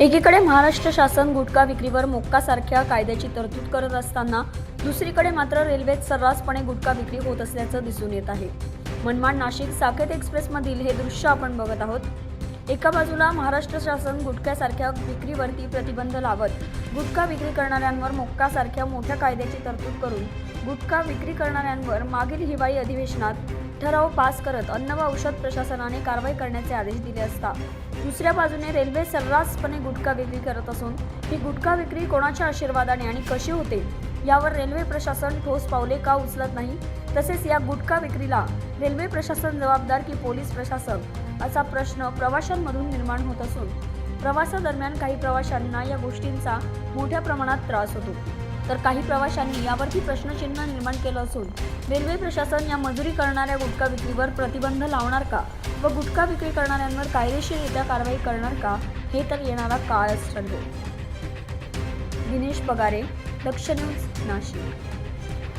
एकीकडे महाराष्ट्र शासन गुटखा विक्रीवर मोक्कासारख्या कायद्याची तरतूद करत असताना दुसरीकडे मात्र रेल्वेत सर्रासपणे गुटखा विक्री होत असल्याचं दिसून येत आहे. मनमाड नाशिक साकेत एक्सप्रेसमधील हे दृश्य आपण बघत आहोत. एका बाजूला महाराष्ट्र शासन गुटख्यासारख्या विक्रीवरती प्रतिबंध लावत गुटखा विक्री करणाऱ्यांवर मोक्कासारख्या मोठ्या कायद्याची तरतूद करून गुटखा विक्री करणाऱ्यांवर मागील हिवाळी अधिवेशनात ठराव पास करत अन्न व औषध प्रशासनाने कारवाई करण्याचे आदेश दिले असता दुसऱ्या बाजूने रेल्वे सर्रासपणे गुटखा विक्री करत असून ही गुटखा विक्री कोणाच्या आशीर्वादाने आणि कशी होते यावर रेल्वे प्रशासन ठोस पावले का उचलत नाही? तसेच या गुटखा विक्रीला रेल्वे प्रशासन जबाबदार की पोलीस प्रशासन असा प्रश्न प्रवाशांमधून निर्माण होत असून प्रवासादरम्यान काही प्रवाशांना या गोष्टींचा मोठ्या प्रमाणात त्रास होतो. तर काही प्रवाशांनी यावरती प्रश्नचिन्ह निर्माण केलं असून रेल्वे प्रशासन या मजुरी करणाऱ्या गुटखा विक्रीवर प्रतिबंध लावणार का व गुटखा विक्री करणाऱ्यांवर कायदेशीररित्या कारवाई करणार का हे तर येणारा काळच ठरवेल. दिनेश पगारे दक्ष न्यूज नाशिक.